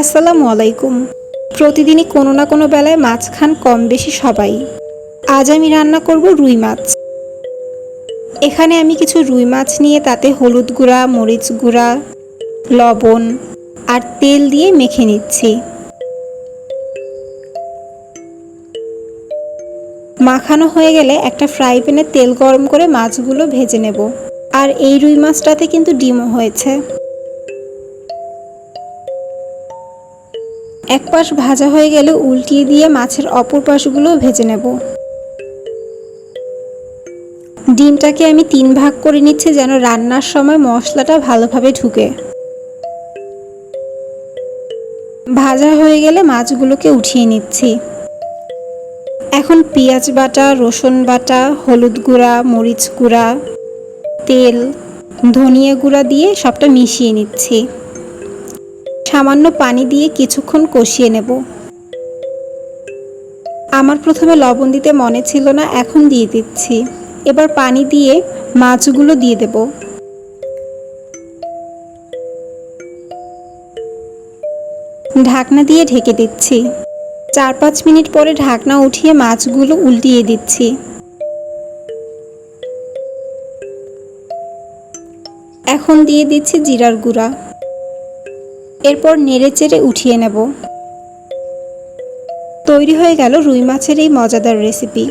আসসালামু আলাইকুম। প্রতিদিনই কোনো না কোনো বেলায় মাছ খান কম বেশি সবাই। আজ আমি রান্না করব রুই মাছ। এখানে আমি কিছু রুই মাছ নিয়ে তাতে হলুদ গুঁড়া, মরিচ গুঁড়া, লবণ আর তেল দিয়ে মেখে নিচ্ছি। মাখানো হয়ে গেলে একটা ফ্রাই প্যানে তেল গরম করে মাছগুলো ভেজে নেব। আর এই রুই মাছটাতে কিন্তু ডিমও হয়েছে। এক পাশ ভাজা হয়ে গেলে উল্টিয়ে দিয়ে মাছের অপর পাশগুলো ভেজে নেব। ডিমটাকে আমি তিন ভাগ করে নিচ্ছি যেন রান্নার সময় মশলাটা ভালোভাবে ঢুকে। ভাজা হয়ে গেলে মাছগুলোকে উঠিয়ে নিচ্ছি। এখন পেঁয়াজ বাটা, রসুন বাটা, হলুদ গুঁড়া, মরিচ গুঁড়া, তেল, ধনিয়া গুঁড়া দিয়ে সবটা মিশিয়ে নিচ্ছি। সামান্য পানি দিয়ে কিছুক্ষণ কষিয়ে নেব। আমার প্রথমে লবণ দিতে মনে ছিল না, এখন দিয়ে দিচ্ছি। এবার পানি দিয়ে মাছগুলো দিয়ে দেব। ঢাকনা দিয়ে ঢেকে দিচ্ছি। চার পাঁচ মিনিট পরে ঢাকনা উঠিয়ে মাছগুলো উল্টিয়ে দিচ্ছি। এখন দিয়ে দিচ্ছি জিরার গুঁড়া। এরপর নেড়ে চেড়ে উঠিয়ে নেব। তৈরি হয়ে গেল রুই মাছের এই মজাদার রেসিপি